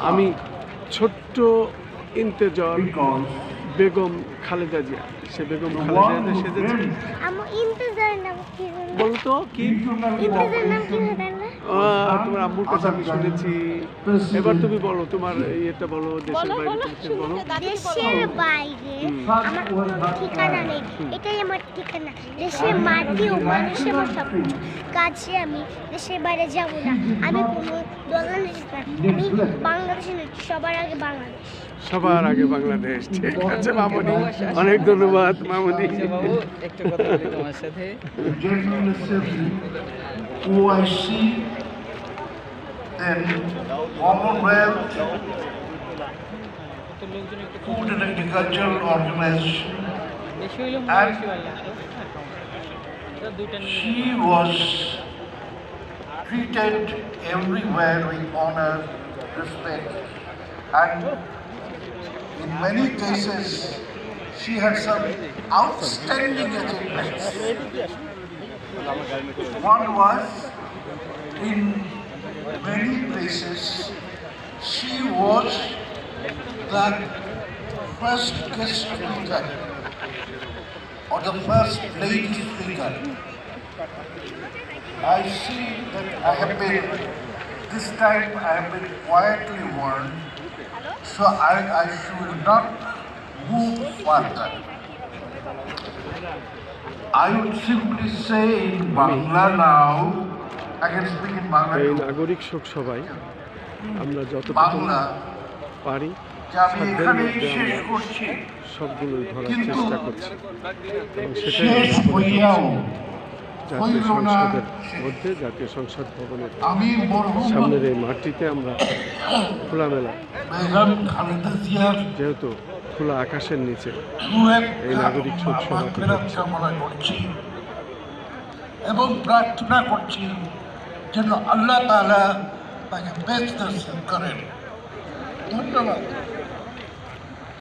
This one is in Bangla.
আমি ছোট্ট ইন্তেজর বেগম খালেদা জিয়া। সে বেগম খালেদা জিয়া সেজেছে। বলতো কি? তোমার আম্মুর কথা আমি শুনেছি। এবার তুমি বলো তোমার ইয়েটা বলো দেশের বাইরে তুমি বলো। দেশের বাইরে। আমার কোনো ঠিকানা নেই। এটাই আমার ঠিকানা। দেশের মাটি ও মানুষের আমার সব কিছু আমি দেশের বাইরে যাব না। আমি কোনো না। আমি বাংলাদেশে নই। সবার আগে বাংলাদেশ। সবার আগে বাংলাদেশ। ঠিক আছে মামনি। অনেক ধন্যবাদ মামনি। বাবু একটু কথা বলি তোমার সাথে। General Assembly, OIC, then Commonwealth তো লোকজন একটু Food and Agricultural Organization. বেশি হইলেও আর- বেশি ভালো লাগতো তো দুইটা নিয়ে She was treated everywhere with honor, respect, and in many cases, she had some outstanding achievements. One was in many she was the first guest speaker or the first lady speaker. I see that I have been, this time I have been quietly warned, so I, I should not move further. I would simply say in Bangla now, এই নাগরিক শোক সভায় আমরা যতটুকু পারি সাধ্যের মধ্যে আমরা করছি। সবগুলো ধরার চেষ্টা করছি। এবং সেটাই। জাতীয় সংসদের মধ্যে জাতীয় সংসদ ভবনের সামনের এই মাঠটিতে আমরা খোলামেলা যেহেতু খোলা আকাশের নিচে এই নাগরিক শোক সভা এবং প্রার্থনা করছি যেন আল্লাহ তালা তাকে বেশ নসিব করেন। ধন্যবাদ।